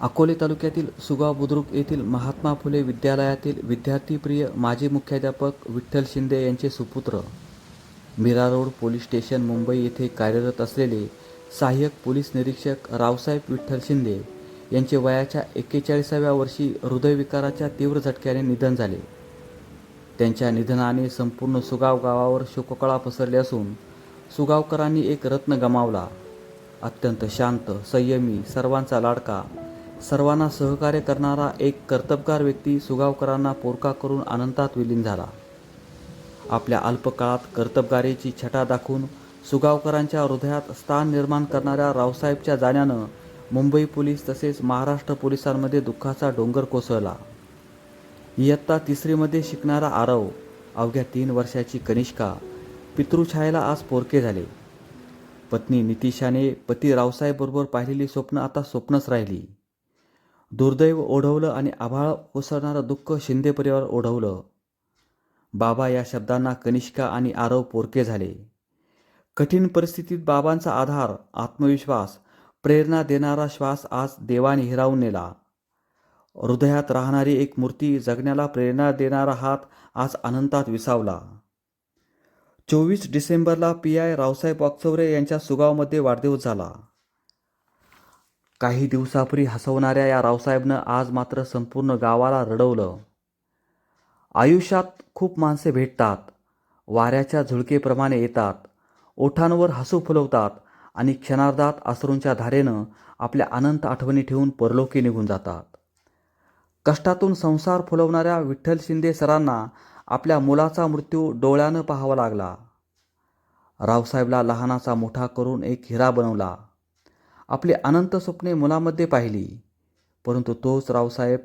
अकोले तालुक्यातील सुगाव बुद्रुक येथील महात्मा फुले विद्यालयातील विद्यार्थीप्रिय माजी मुख्याध्यापक विठ्ठल शिंदे यांचे सुपुत्र. Mira road police station Mumbai येथे कार्यरत असलेले सहाय्यक पोलीस निरीक्षक रावसाहेब विठ्ठल शिंदे यांचे वयाच्या एक्केचाळीसाव्या वर्षी हृदयविकाराच्या तीव्र झटक्याने निधन झाले. त्यांच्या निधनाने संपूर्ण सुगाव गावावर शोककळा पसरली असून सुगावकरांनी एक रत्न गमावला. अत्यंत शांत संयमी सर्वांचा लाडका सर्वांना सहकार्य करणारा एक कर्तबगार व्यक्ती सुगावकरांना पोरका करून अनंतात विलीन झाला. आपल्या अल्पकाळात कर्तबगारीची छटा दाखवून सुगावकरांच्या हृदयात स्थान निर्माण करणाऱ्या रावसाहेबच्या जाण्यानं मुंबई पोलीस तसेच महाराष्ट्र पोलिसांमध्ये दुःखाचा डोंगर कोसळला. इयत्ता तिसरीमध्ये शिकणारा आरव अवघ्या तीन वर्षाची कनिष्का पितृछायेला आज पोरके झाले. पत्नी नितिशाने पती रावसाहेबबरोबर पाहिलेली स्वप्न आता स्वप्नच राहिली. दुर्दैव ओढवलं आणि आभाळ कोसळणारं दुःख शिंदे परिवार ओढवलं. बाबा या शब्दांना कनिष्का आणि आरव पोरके झाले. कठीण परिस्थितीत बाबांचा आधार आत्मविश्वास प्रेरणा देणारा श्वास आज देवाने हिरावून नेला. हृदयात राहणारी एक मूर्ती जगण्याला प्रेरणा देणारा हात आज अनंतात विसावला. चोवीस डिसेंबरला पी आय रावसाहेब वाकचौरे यांच्या सुगावमध्ये वाढदिवस झाला. काही दिवसापूर्वी हसवणाऱ्या या रावसाहेबनं आज मात्र संपूर्ण गावाला रडवलं. आयुष्यात खूप माणसे भेटतात. वाऱ्याच्या झुळकेप्रमाणे येतात. ओठांवर हसू फुलवतात आणि क्षणार्धात आसरूंच्या धारेनं आपल्या अनंत आठवणी ठेवून परलोकी निघून जातात. कष्टातून संसार फुलवणाऱ्या विठ्ठल शिंदे सरांना आपल्या मुलाचा मृत्यू डोळ्यानं पाहावा लागला. रावसाहेबला लहानाचा मोठा करून एक हिरा बनवला. आपली अनंत स्वप्ने मुलामध्ये पाहिली. परंतु तोच रावसाहेब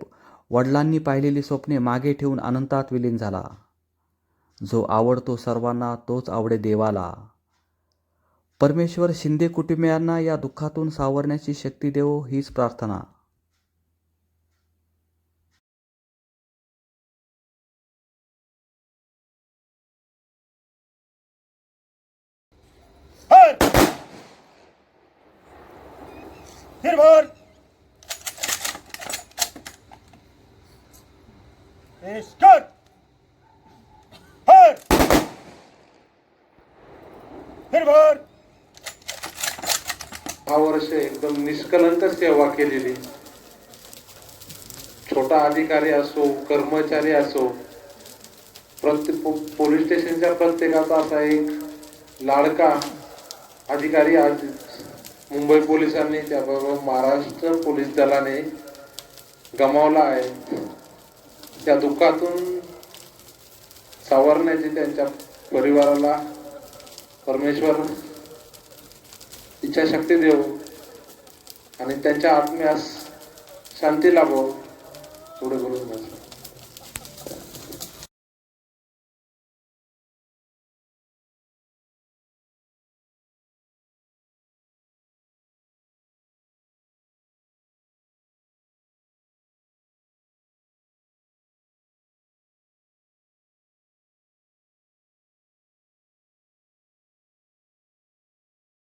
वडिलांनी पाहिलेली स्वप्ने मागे ठेवून अनंतात विलीन झाला. जो आवडतो सर्वांना तोच आवडे देवाला. परमेश्वर शिंदे कुटुंबियांना या दुःखातून सावरण्याची शक्ती देवो हीच प्रार्थना. Tillbör! Skott! Hör! Tillbör! दहा वर्ष एकदम निष्कलंक सेवा केलेली छोटा अधिकारी असो कर्मचारी असो प्रत्येक पोलीस स्टेशनच्या प्रत्येकाचा असा एक लाडका अधिकारी आज मुंबई पोलिसांनी त्याबरोबर महाराष्ट्र पोलीस दलाने गमावला आहे. त्या दुःखातून सावरण्याची त्यांच्या परिवाराला परमेश्वर इच्छाशक्ती देव आणि त्यांच्या आत्म्यास शांती लाभो पुढे बोलून